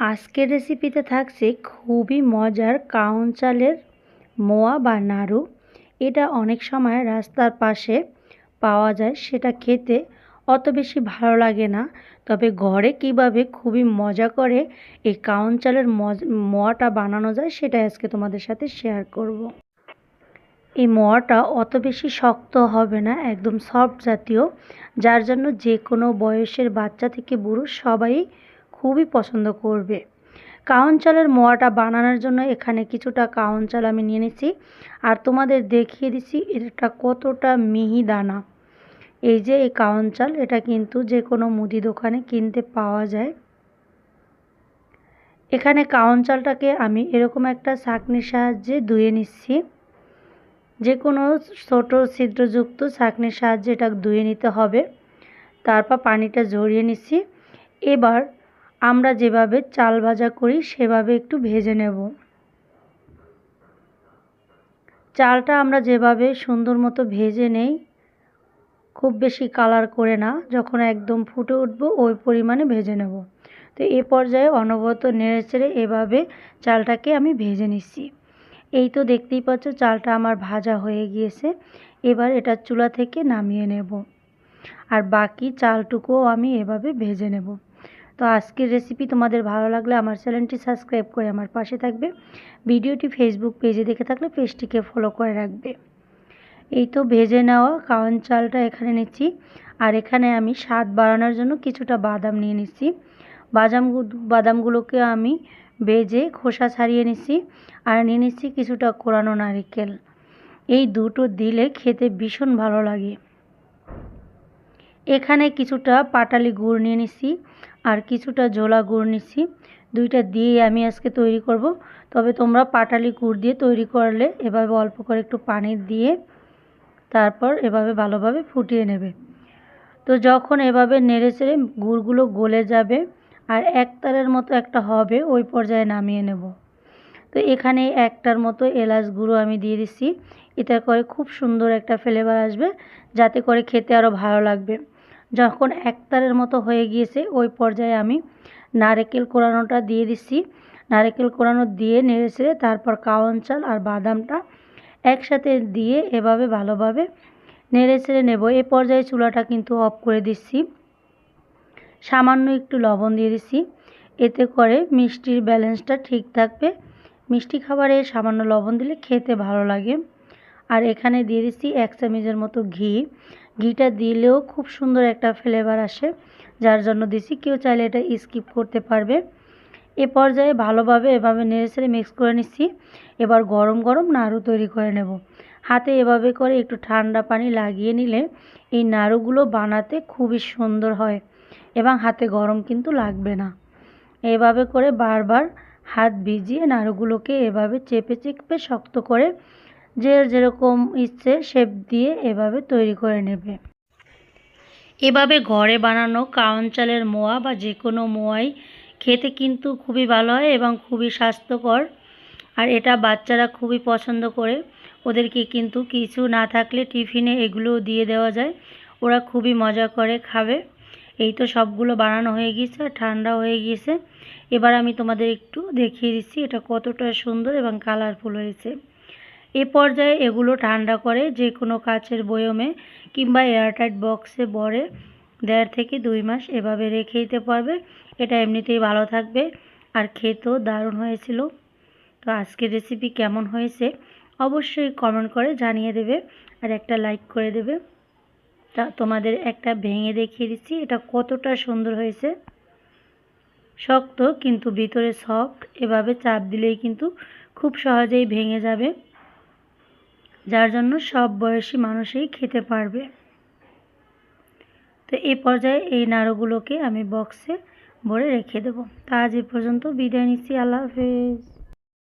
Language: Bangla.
আজকের রেসিপিতে থাকছে খুবই মজার কাউন চালের মোয়া বা নাড়ু এটা অনেক সময় রাস্তার পাশে পাওয়া যায়, সেটা খেতে অত বেশি ভালো লাগে না তবে ঘরে কীভাবে খুবই মজা করে এই কাউন চালের মোয়াটা বানানো যায় সেটা আজকে তোমাদের সাথে শেয়ার করব। এই মোয়াটা অত বেশি শক্ত হবে না, একদম সফট জাতীয়, যার জন্য যে কোনো বয়সের বাচ্চা থেকে বুড়ো সবাই খুবই পছন্দ করবে। কাউন চালের মোয়াটা বানানোর জন্য এখানে কিছুটা কাউন চাল আমি নিয়ে নিচ্ছি। আর তোমাদের দেখিয়ে দিচ্ছি এটা কতটা মিহি দানা। এই যে এই কাউন চাল এটা কিন্তু যে কোনো মুদি দোকানে কিনতে পাওয়া যায়। এখানে কাউন চালটাকে আমি এরকম একটা ছাঁকনির সাহায্যে ধুয়ে নিচ্ছি। যে কোনো ছোটো ছিদ্রযুক্ত ছাঁকনির সাহায্যে এটা ধুয়ে নিতে হবে। তারপর পানিটা ঝরিয়ে নিচ্ছি। এবার আমরা যেভাবে চাল ভাজা করি, সেভাবে একটু ভেজে নেব। চালটা আমরা যেভাবে সুন্দর মতো ভেজে নেই, খুব বেশি কালার করে না, যখন একদম ফুটে উঠব, ওই পরিমাণে ভেজে নেব। তো এ পর্যায়ে অনবরত নেড়ে চেড়ে এভাবে চালটাকে আমি ভেজে নিচ্ছি। এই তো দেখতেই পাচ্ছ, চালটা আমার ভাজা হয়ে গিয়েছে। এবার এটা চুলা থেকে নামিয়ে নেব। আর বাকি চালটুকুও আমি এভাবে ভেজে নেব। তো আজকের রেসিপি তোমাদের ভালো লাগলে আমার চ্যানেলটি সাবস্ক্রাইব করে আমার পাশে থাকবে। ভিডিওটি ফেসবুক পেজে দেখে থাকলে পেজটিকে ফলো করে রাখবে। এই তো ভেজে নেওয়া কাওয়ান চালটা এখানে নিচ্ছি। আর এখানে আমি স্বাদ বাড়ানোর জন্য কিছুটা বাদাম নিয়ে নিচ্ছি। বাদাম বাদামগুলোকে আমি ভেজে খোসা ছাড়িয়ে নিচ্ছি। আর নিয়ে নিচ্ছি কিছুটা কোরানো নারিকেল। এই দুটো দিলে খেতে ভীষণ ভালো লাগে। এখানে কিছুটা পাটালি গুড় নিয়ে নিচ্ছি। আর কিছুটা জোলা গুড় নিচ্ছি। দুইটা দিয়ে আমি আজকে তৈরি করব। তবে তোমরা পাটালি গুড় দিয়ে তৈরি করলে এভাবে অল্প করে একটু পানি দিয়ে তারপর এভাবে ভালোভাবে ফুটিয়ে নেবে। তো যখন এভাবে নেড়ে চেড়ে গুড়গুলো গলে যাবে আর একতারের মতো একটা হবে, ওই পর্যায়ে নামিয়ে নেব। তো এখানে একটার মতো এলাচ গুঁড়ো আমি দিয়ে দিচ্ছি। এতে করে খুব সুন্দর একটা ফ্লেভার আসবে, যাতে করে খেতে আরও ভালো লাগবে। যখন একতারের মতো হয়ে গিয়েছে, ওই পর্যায়ে আমি নারকেল কোরানোটা দিয়ে দিচ্ছি। নারকেল কোরানো দিয়ে নেড়ে ছেড়ে তারপর কাওয়ান চাল আর বাদামটা একসাথে দিয়ে এভাবে ভালোভাবে নেড়ে ছেড়ে নেব। এ পর্যায়ে চুলাটা কিন্তু অফ করে দিচ্ছি। সামান্য একটু লবণ দিয়ে দিচ্ছি। এতে করে মিষ্টির ব্যালেন্সটা ঠিক থাকবে। মিষ্টি খাবারে সামান্য লবণ দিলে খেতে ভালো লাগে। আর এখানে দিয়ে দিচ্ছি এক চামচের মতো ঘি। ঘিটা দিলেও খুব সুন্দর একটা ফ্লেভার আসে, যার জন্য দিছি কেউ চাইলে এটা স্কিপ করতে পারবে। এ পর্যায়ে ভালোভাবে এভাবে নেড়ে মিক্স করে নিচ্ছি। এবার গরম গরম নাড়ু তৈরি করে নেব। হাতে এভাবে করে একটু ঠান্ডা পানি লাগিয়ে নিলে এই নাড়ুগুলো বানাতে খুবই সুন্দর হয় এবং হাতে গরম কিন্তু লাগবে না। এভাবে করে বারবার হাত ভিজিয়ে নাড়ুগুলোকে এভাবে চেপে চেপে শক্ত করে যে যেরকম ইচ্ছে শেপ দিয়ে এভাবে তৈরি করে নেবে। এভাবে ঘরে বানানো কাউন চালের মোয়া বা যে কোনো মোয়াই খেতে কিন্তু খুবই ভালো হয় এবং খুবই স্বাস্থ্যকর। আর এটা বাচ্চারা খুবই পছন্দ করে। ওদেরকে কিন্তু কিছু না থাকলে টিফিনে এগুলোও দিয়ে দেওয়া যায়। ওরা খুবই মজা করে খাবে। এই তো সবগুলো বানানো হয়ে গিয়েছে আর ঠান্ডা হয়ে গিয়েছে। এবার আমি তোমাদের একটু দেখিয়ে দিচ্ছি এটা কতটা সুন্দর এবং কালারফুল হয়েছে। এ পর্যায়ে এগুলো ঠান্ডা করে যে কোনো কাচের বয়মে কিংবা এয়ারটাইট বক্সে ভরে দেড় থেকে দুই মাস এভাবে রেখে দিতে পারবে। এটা এমনিতেই ভালো থাকবে। আর খেতেও দারুণ হয়েছিল। তো আজকের রেসিপি কেমন হয়েছে অবশ্যই কমেন্ট করে জানিয়ে দেবে আর একটা লাইক করে দেবে। তা তোমাদের একটা ভেঙে দেখিয়ে দিচ্ছি, এটা কতটা সুন্দর হয়েছে। শক্ত কিন্তু ভিতরে সফট এভাবে চাপ দিলেই কিন্তু খুব সহজেই ভেঙে যাবে। যার জন্য সব বয়সী মানুষই খেতে পারবে। তো এই পর্যায়ে এই নাড়ুগুলোকে আমি বক্সে ভরে রেখে দেবো। তা আজ এ পর্যন্ত বিদায় নিচ্ছি। আল্লাহ হাফেজ।